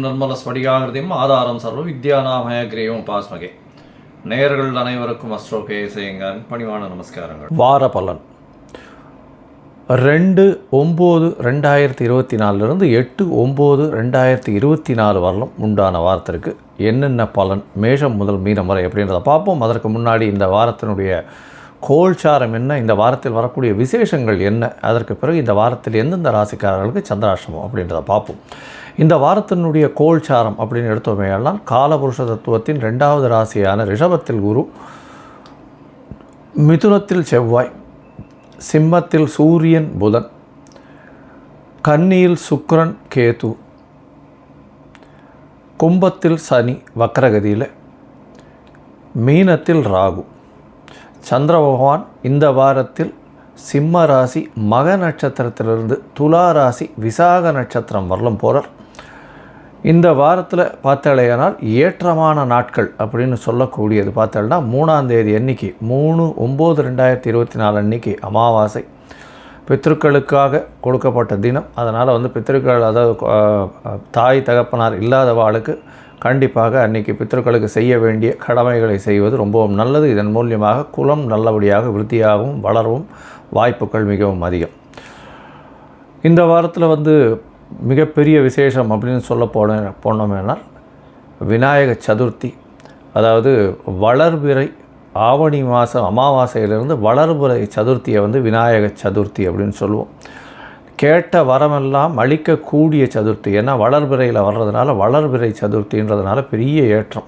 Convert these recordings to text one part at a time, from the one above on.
ஞானானந்தமயம் நிர்மல ஸ்படிகாகிருதியும் ஆதாரம் சர்வ வித்யாநாமய கிரேவம் பாஸ்மகே. நேயர்கள் அனைவருக்கும் அஸ்ட்ரோ கேசேங்கன் பணிவான நமஸ்காரங்கள். வார பலன். ரெண்டு ஒம்பது ரெண்டாயிரத்தி இருபத்தி நாலுலேருந்து எட்டு ஒம்பது ரெண்டாயிரத்தி இருபத்தி நாலு வரலும் உண்டான வாரத்திற்கு என்னென்ன பலன் மேஷம் முதல் மீனம் வரை அப்படின்றத பார்ப்போம். அதற்கு முன்னாடி இந்த வாரத்தினுடைய கோல்சாரம் என்ன இந்த வாரத்தில் வரக்கூடிய விசேஷங்கள் என்ன அதற்கு பிறகு இந்த வாரத்தில் எந்தெந்த ராசிக்காரர்களுக்கு சந்திராஷ்டமம் அப்படின்றத பார்ப்போம். இந்த வாரத்தினுடைய கோல்சாரம் அப்படின்னு எடுத்தோமேயானால் காலபுருஷ தத்துவத்தின் ரெண்டாவது ராசியான ரிஷபத்தில் குரு மிதுனத்தில் செவ்வாய் சிம்மத்தில் சூரியன் புதன் கன்னியில் சுக்ரன் கேது கும்பத்தில் சனி வக்ரகதியில் மீனத்தில் ராகு. சந்திர பகவான் இந்த வாரத்தில் சிம்ம ராசி மக நட்சத்திரத்திலிருந்து துலா ராசி விசாக நட்சத்திரம் வரலும் போகிறார் இந்த வாரத்தில் பார்த்தாலேயானால் ஏற்றமான நாட்கள் அப்படின்னு சொல்லக்கூடியது. பார்த்தோம்னா மூணாம் தேதி அன்னைக்கு மூணு ஒம்பது ரெண்டாயிரத்தி இருபத்தி நாலு அன்னைக்கு அமாவாசை. பித்ருக்களுக்காக கொடுக்கப்பட்ட தினம். அதனால் வந்து பித்ருக்கள் அதாவது தாய் தகப்பனார் இல்லாதவாளுக்கு கண்டிப்பாக அன்னைக்கு பித்ருக்களுக்கு செய்ய வேண்டிய கடமைகளை செய்வது ரொம்பவும் நல்லது. இதன் மூலியமாக குலம் நல்லபடியாக விருத்தியாகவும் வளரவும் வாய்ப்புகள் மிகவும் அதிகம். இந்த வாரத்தில் வந்து மிகப்பெரிய விசேஷம் அப்படின்னு சொல்ல போன போனோமேனால் விநாயக சதுர்த்தி. அதாவது வளர்பிறை ஆவணி மாதம் அமாவாசையிலிருந்து வளர்பிறை சதுர்த்தியை வந்து விநாயக சதுர்த்தி அப்படின்னு சொல்லுவோம். கேட்ட வரமெல்லாம் அளிக்கக்கூடிய சதுர்த்தி. ஏன்னா வளர்பிறையில் வர்றதுனால வளர்பிறை சதுர்த்தின்றதுனால பெரிய ஏற்றம்.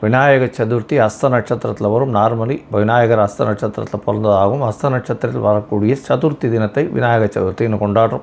விநாயக சதுர்த்தி அஸ்த நட்சத்திரத்தில் வரும். நார்மலி விநாயகர் அஸ்த நட்சத்திரத்தில் பிறந்ததாகவும் அஸ்த நட்சத்திரத்தில் வரக்கூடிய சதுர்த்தி தினத்தை விநாயக சதுர்த்தின்னு கொண்டாடுறோம்.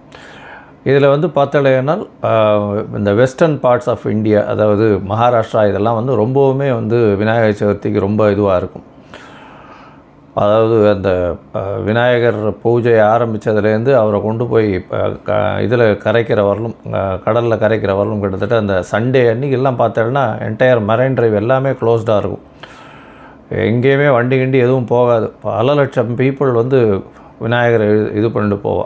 இதில் வந்து பார்த்தலையானால் இந்த வெஸ்டர்ன் பார்ட்ஸ் ஆஃப் இந்தியா அதாவது மகாராஷ்டிரா இதெல்லாம் வந்து ரொம்பவுமே வந்து விநாயகர் சதுர்த்திக்கு ரொம்ப இதுவாக இருக்கும். அதாவது அந்த விநாயகர் பூஜை ஆரம்பித்ததுலேருந்து அவரை கொண்டு போய் க இதில் கரைக்கிற வரலும் கடலில் கரைக்கிற வரலும் கிட்டத்தட்ட அந்த சண்டே அன்னைக்கு எல்லாம் பார்த்தோன்னா என்டையர் மரைன் ட்ரைவ் எல்லாமே க்ளோஸ்டாக இருக்கும். எங்கேயுமே வண்டி கிண்டி எதுவும் போகாது. பல லட்சம் பீப்புள் வந்து விநாயகரை இது- பண்ணிட்டு போவா.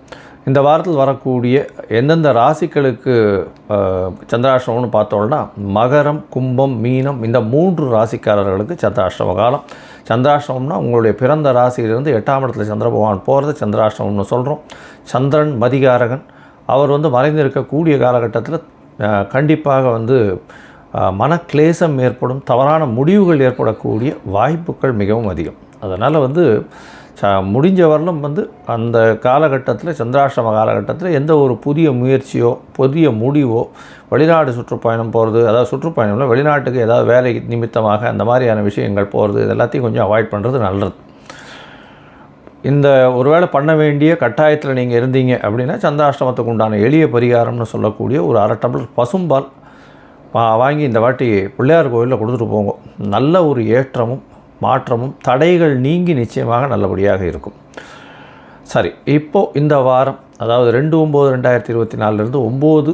இந்த வாரத்தில் வரக்கூடிய எந்தெந்த ராசிகளுக்கு சந்திராஷ்டமம்னு பார்த்தோம்னா மகரம் கும்பம் மீனம் இந்த மூன்று ராசிக்காரர்களுக்கு சந்திராஷ்டம காலம். சந்திராஷ்டமம்னா உங்களுடைய பிறந்த ராசியிலிருந்து எட்டாம் இடத்துல சந்திர பகவான் போகிறது சந்திராஷ்டமம்னு சொல்கிறோம் சந்திரன் மதிகாரகன். அவர் வந்து மறைந்திருக்கக்கூடிய காலகட்டத்தில் கண்டிப்பாக வந்து மனக்லேசம் ஏற்படும் தவறான முடிவுகள் ஏற்படக்கூடிய வாய்ப்புகள் மிகவும் அதிகம். அதனால் வந்து ச முடிஞ்ச வரலும் வந்து அந்த காலகட்டத்தில் சந்திராஷ்டம காலகட்டத்தில் எந்த ஒரு புதிய முயற்சியோ புதிய முடிவோ வெளிநாடு சுற்றுப்பயணம் போகிறது அதாவது சுற்றுப்பயணம்ல வெளிநாட்டுக்கு ஏதாவது வேலை நிமித்தமாக அந்த மாதிரியான விஷயங்கள் போகிறது இது எல்லாத்தையும் கொஞ்சம் அவாய்ட் பண்ணுறது நல்லது. இந்த ஒருவேளை பண்ண வேண்டிய கட்டாயத்தில் நீங்கள் இருந்தீங்க அப்படின்னா சந்திராஷ்டமத்துக்கு உண்டான எளிய பரிகாரம்னு சொல்லக்கூடிய ஒரு அரை டம்ளர் பசும்பால் வாங்கி இந்த வாட்டி பிள்ளையார் கோயிலில் கொடுத்துட்டு போங்க. நல்ல ஒரு ஏற்றமும் மாற்றமும் தடைகள் நீங்கி நிச்சயமாக நல்லபடியாக இருக்கும். சரி இப்போது இந்த வாரம் அதாவது ரெண்டு ஒம்பது ரெண்டாயிரத்தி இருபத்தி நாலுலேருந்து ஒம்பது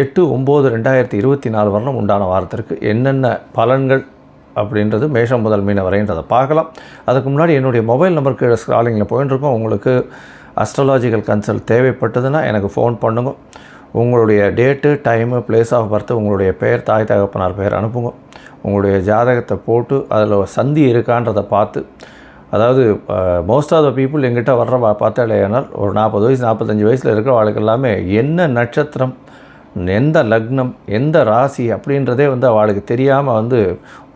எட்டு ஒம்பது ரெண்டாயிரத்தி இருபத்தி நாலு வரலும் உண்டான வாரத்திற்கு என்னென்ன பலன்கள் அப்படின்றது மேஷம் முதல் மீன வரைன்றதை பார்க்கலாம். அதுக்கு முன்னாடி என்னுடைய மொபைல் நம்பருக்கு ஸ்க்ராலிங்கில் போயின்னு இருக்கோம் உங்களுக்கு அஸ்ட்ராலாஜிக்கல் கன்சல்ட் தேவைப்பட்டதுன்னா எனக்கு ஃபோன் பண்ணுங்க. உங்களுடைய date time place of birth உங்களுடைய பெயர் தாய் தகப்பனார் பெயர் அனுப்புங்க. உங்களுடைய ஜாதகத்தை போட்டு அதில் சந்தி இருக்கான்றதை பார்த்து அதாவது மோஸ்ட் ஆஃப் த பீப்புள் எங்கிட்ட வர்ற பா- ஒரு நாற்பது வயசு நாற்பத்தஞ்சு வயசில் இருக்கிற வாழ்க்கை எல்லாமே என்ன நட்சத்திரம் எந்த லக்னம் எந்த ராசி அப்படின்றதே வந்து அவளுக்கு தெரியாமல் வந்து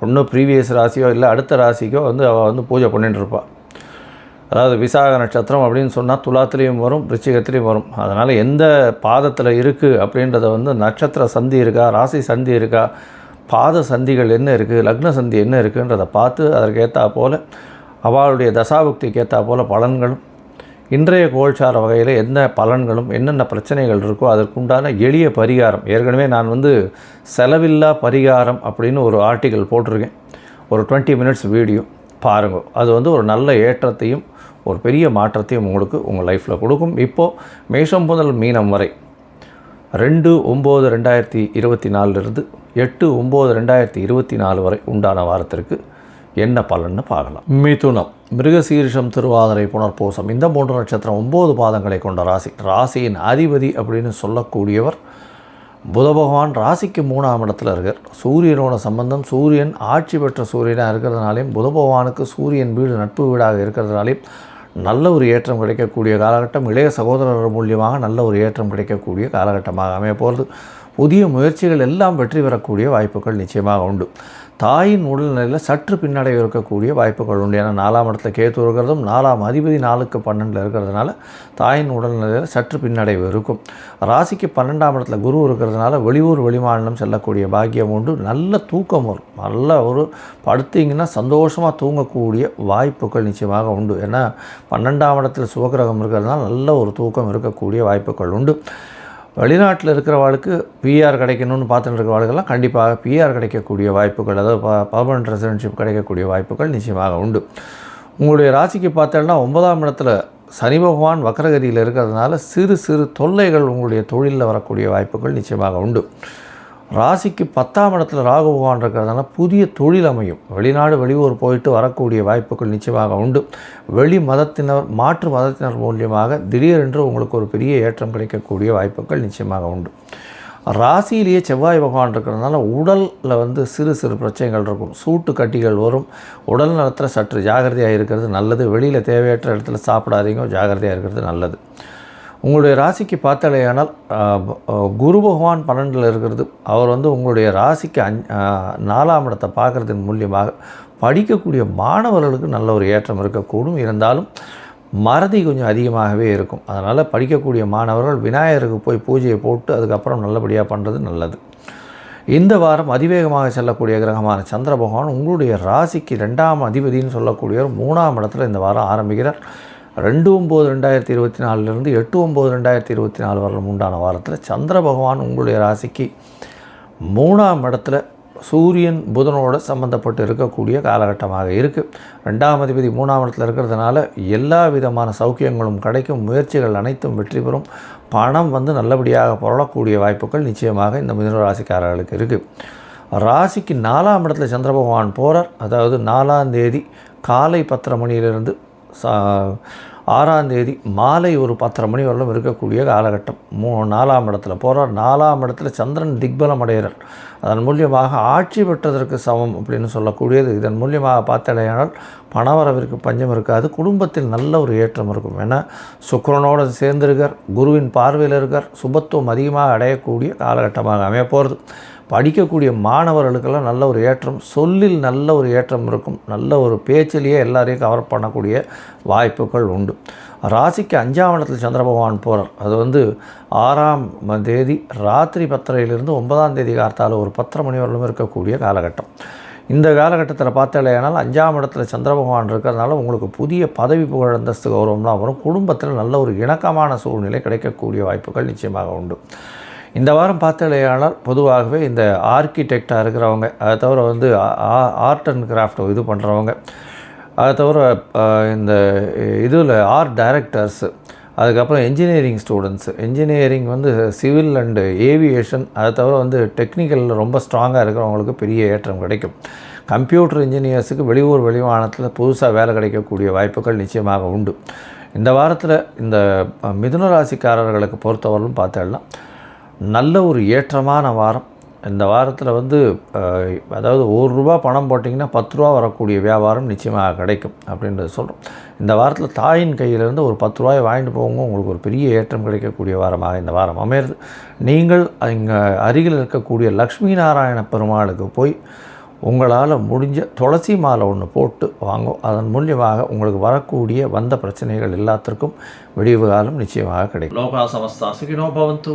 ஒன்றும் ப்ரீவியஸ் ராசியோ இல்லை அடுத்த ராசிக்கோ வந்து அவள் வந்து பூஜை பண்ணிட்டுருப்பாள் அதாவது விசாக நட்சத்திரம் அப்படின்னு சொன்னால் துலாத்துலேயும் வரும் ரிச்சிகத்துலேயும் வரும். அதனால் எந்த பாதத்தில் இருக்குது அப்படின்றத வந்து நட்சத்திர சந்தி இருக்கா ராசி சந்தி இருக்கா பாத சந்திகள் என்ன இருக்குது லக்ன சந்தி என்ன இருக்குன்றதை பார்த்து அதற்கேற்றா போல் அவளுடைய தசாபுக்திக்கு ஏற்றா போல் பலன்களும் இன்றைய கோல்சார வகையில் என்ன பலன்களும் என்னென்ன பிரச்சனைகள் இருக்கோ அதற்குண்டான எளிய பரிகாரம். ஏற்கனவே நான் வந்து செலவில்லா பரிகாரம் அப்படின்னு ஒரு ஆர்டிக்கல் போட்டிருக்கேன். ஒரு டுவெண்ட்டி மினிட்ஸ் வீடியோ. பாருங்கள் அது வந்து ஒரு நல்ல ஏற்றத்தையும் ஒரு பெரிய மாற்றத்தையும் உங்களுக்கு உங்கள் லைஃப்பில் கொடுக்கும். இப்போது மேஷம் முதல் மீனம் வரை ரெண்டு ஒம்பது ரெண்டாயிரத்தி இருபத்தி நாலுலேருந்து எட்டு ஒம்பது ரெண்டாயிரத்தி இருபத்தி நாலு வரை உண்டான வாரத்திற்கு என்ன பலன்னு பார்க்கலாம். மிதுனம் மிருகசீரிஷம் திருவாதிரை புனர்பூசம் இந்த மூன்று நட்சத்திரம் ஒம்பது பாதங்களை கொண்ட ராசி. ராசியின் அதிபதி அப்படின்னு சொல்லக்கூடியவர் புத பகவான் ராசிக்கு மூணாம் இடத்துல இருக்கார். சூரியனோட சம்பந்தம் சூரியன் ஆட்சி பெற்ற சூரியனாக இருக்கிறதுனாலையும் புத பகவானுக்கு சூரியன் வீடு நட்பு வீடாக இருக்கிறதுனாலையும் நல்ல ஒரு ஏற்றம் கிடைக்கக்கூடிய காலகட்டம் இளைய சகோதரர் மூலியமாக நல்ல ஒரு ஏற்றம் கிடைக்கக்கூடிய காலகட்டமாக அமைய போகிறது. புதிய முயற்சிகள் எல்லாம் வெற்றி பெறக்கூடிய வாய்ப்புகள் நிச்சயமாக உண்டு. தாயின் உடல்நிலையில் சற்று பின்னடைவு இருக்கக்கூடிய வாய்ப்புகள் உண்டு. ஏன்னா நாலாம் இடத்துல கேத்து இருக்கிறதும் நாலாம் அதிபதி நாலுக்கு பன்னெண்டில் இருக்கிறதுனால தாயின் உடல்நிலையில் சற்று பின்னடைவு இருக்கும். ராசிக்கு பன்னெண்டாம் இடத்துல குரு இருக்கிறதுனால வெளியூர் வெளிமாநிலம் செல்லக்கூடிய பாக்கியம் உண்டு. நல்ல தூக்கம் வரும். நல்ல ஒரு படுத்திங்கன்னா சந்தோஷமாக தூங்கக்கூடிய வாய்ப்புகள் நிச்சயமாக உண்டு. ஏன்னா பன்னெண்டாம் இடத்துல சுபகிரகம் இருக்கிறதுனால நல்ல ஒரு தூக்கம் இருக்கக்கூடிய வாய்ப்புகள் உண்டு. வெளிநாட்டில் இருக்கிறவாளுக்கு பிஆர் கிடைக்கணும்னு பார்த்துட்டு இருக்கிறவாளுக்கெல்லாம் கண்டிப்பாக பிஆர் கிடைக்கக்கூடிய வாய்ப்புகள் அதாவது பர்மனன்ட் ரெசிடென்ஷிப் கிடைக்கக்கூடிய வாய்ப்புகள் நிச்சயமாக உண்டு. உங்களுடைய ராசிக்கு பார்த்தோம்னா ஒன்பதாம் இடத்துல சனி பகவான் வக்கரகதியில் இருக்கிறதுனால சிறு சிறு தொல்லைகள் உங்களுடைய தொழிலில் வரக்கூடிய வாய்ப்புகள் நிச்சயமாக உண்டு. ராசிக்கு பத்தாம் இடத்துல ராகு பகவான் இருக்கிறதுனால புதிய தொழில் அமையும். வெளிநாடு வெளியூர் போயிட்டு வரக்கூடிய வாய்ப்புகள் நிச்சயமாக உண்டு. வெளி மதத்தினர் மாற்று மதத்தினர் மூலியமாக திடீரென்று உங்களுக்கு ஒரு பெரிய ஏற்றம் கிடைக்கக்கூடிய வாய்ப்புகள் நிச்சயமாக உண்டு. ராசியிலேயே செவ்வாய் பகவான் இருக்கிறதுனால உடலில் வந்து சிறு சிறு பிரச்சனைகள் இருக்கும். சூட்டு கட்டிகள் வரும். உடல் நலத்தில் சற்று ஜாகிரதையாக இருக்கிறது நல்லது. வெளியில் தேவையற்ற இடத்துல சாப்பிடாதீங்க. ஜாகிரதையாக இருக்கிறது நல்லது. உங்களுடைய ராசிக்கு பார்த்தாலேயானால் குரு பகவான் பன்னெண்டில் இருக்கிறது. அவர் வந்து உங்களுடைய ராசிக்கு அஞ் நாலாம் இடத்தை பார்க்குறதன் மூலியமாக படிக்கக்கூடிய மாணவர்களுக்கு நல்ல ஒரு ஏற்றம் இருக்கக்கூடும். இருந்தாலும் மறதி கொஞ்சம் அதிகமாகவே இருக்கும். அதனால் படிக்கக்கூடிய மாணவர்கள் விநாயகருக்கு போய் பூஜையை போட்டு அதுக்கப்புறம் நல்லபடியாக பண்ணுறது நல்லது. இந்த வாரம் அதிவேகமாக செல்லக்கூடிய கிரகமான சந்திர பகவான் உங்களுடைய ராசிக்கு ரெண்டாம் அதிபதின்னு சொல்லக்கூடியவர் மூணாம் இடத்துல இந்த வாரம் ஆரம்பிக்கிறார். ரெண்டு ஒம்பது ரெண்டாயிரத்தி இருபத்தி நாலுலேருந்து எட்டு ஒம்பது ரெண்டாயிரத்தி இருபத்தி நாலு வரலும் உண்டான வாரத்தில் சந்திர பகவான் உங்களுடைய ராசிக்கு மூணாம் இடத்துல சூரியன் புதனோட சம்மந்தப்பட்டு இருக்கக்கூடிய காலகட்டமாக இருக்குது ரெண்டாம் அதிபதி மூணாம் இடத்துல இருக்கிறதுனால எல்லா விதமான சௌக்கியங்களும் கிடைக்கும். முயற்சிகள் அனைத்தும் வெற்றி பெறும். பணம் வந்து நல்லபடியாக புரளக்கூடிய வாய்ப்புகள் நிச்சயமாக இந்த மிதுன ராசிக்காரர்களுக்கு இருக்குது ராசிக்கு நாலாம் இடத்துல சந்திர பகவான் போகிறார் அதாவது நாலாம் தேதி காலை பத்தரை மணியிலிருந்து சா ஆறாம் தேதி மாலை ஒரு பத்தரை மணி வரலும் இருக்கக்கூடிய காலகட்டம். மூ நாலாம் இடத்துல போகிறார் நாலாம் இடத்துல சந்திரன் திக்பலம் அடைகிறார். அதன் மூலியமாக ஆட்சி பெற்றதற்கு சமம் அப்படின்னு சொல்லக்கூடியது. இதன் மூலியமாக பார்த்தடையானால் பணவரவிற்கு பஞ்சம் இருக்காது. குடும்பத்தில் நல்ல ஒரு ஏற்றம் இருக்கும். ஏன்னா சுக்கரனோடு சேர்ந்திருக்கார். குருவின் பார்வையில் இருக்கார். சுபத்துவம் அதிகமாக அடையக்கூடிய காலகட்டமாக அமைய போகிறது படிக்கக்கூடிய மாணவர்களுக்கெல்லாம் நல்ல ஒரு ஏற்றம் சொல்லில் நல்ல ஒரு ஏற்றம் இருக்கும். நல்ல ஒரு பேச்சிலேயே எல்லாரையும் கவர் பண்ணக்கூடிய வாய்ப்புகள் உண்டு. ராசிக்கு அஞ்சாம் இடத்துல சந்திர பகவான் போகிறார் அது வந்து ஆறாம் தேதி ராத்திரி பத்தரையிலிருந்து ஒன்பதாம் தேதி கார்த்தால ஒரு பத்தரை மணி வரலும் இருக்கக்கூடிய காலகட்டம். இந்த காலகட்டத்தில் பார்த்தாலேயானால் அஞ்சாம் இடத்துல சந்திர பகவான் இருக்கிறதுனால உங்களுக்கு புதிய பதவி புகழ் அந்தஸ்து கௌரவம்லாம் வரும். குடும்பத்தில் நல்ல ஒரு இணக்கமான சூழ்நிலை கிடைக்கக்கூடிய வாய்ப்புகள் நிச்சயமாக உண்டு. இந்த வாரம் பார்த்தாலேயானால் பொதுவாகவே இந்த ஆர்கிடெக்டாக இருக்கிறவங்க அதை தவிர வந்து ஆர்ட் அண்ட் கிராஃப்ட் இது பண்ணுறவங்க அதை தவிர இந்த இதில் ஆர்ட் டைரக்டர்ஸு அதுக்கப்புறம் என்ஜினியரிங் ஸ்டூடெண்ட்ஸு என்ஜினியரிங் வந்து சிவில் அண்டு ஏவியேஷன் அதை தவிர வந்து டெக்னிக்கலில் ரொம்ப ஸ்ட்ராங்காக இருக்கிறவங்களுக்கு பெரிய ஏற்றம் கிடைக்கும். கம்ப்யூட்டர் இன்ஜினியர்ஸுக்கு வெளியூர் வெளிவானத்தில் புதுசாக வேலை கிடைக்கக்கூடிய வாய்ப்புகள் நிச்சயமாக உண்டு. இந்த வாரத்தில் இந்த மிதுன ராசிக்காரர்களுக்கு பொறுத்தவரையிலும் பார்த்தேன்னா நல்ல ஒரு ஏற்றமான வாரம். இந்த வாரத்தில் வந்து அதாவது ஒரு ரூபா பணம் போட்டிங்கன்னா பத்து ரூபா வரக்கூடிய வியாபாரம் நிச்சயமாக கிடைக்கும் அப்படின்றத சொல்கிறோம் இந்த வாரத்தில் தாயின் கையிலேருந்து ஒரு பத்து ரூபாயை வாங்கிட்டு போங்க. உங்களுக்கு ஒரு பெரிய ஏற்றம் கிடைக்கக்கூடிய வாரமாக இந்த வாரம் அமையிறது. நீங்கள் இங்கே அருகில் இருக்கக்கூடிய லக்ஷ்மி நாராயண பெருமாளுக்கு போய் உங்களால் முடிஞ்ச துளசி மாலை ஒன்று போட்டு வாங்கும் அதன் மூலியமாக உங்களுக்கு வரக்கூடிய வந்த பிரச்சனைகள் எல்லாத்திற்கும் விடிவு காலம் நிச்சயமாக கிடைக்கும். லோகா சமஸ்தா சுகினோ பவந்து.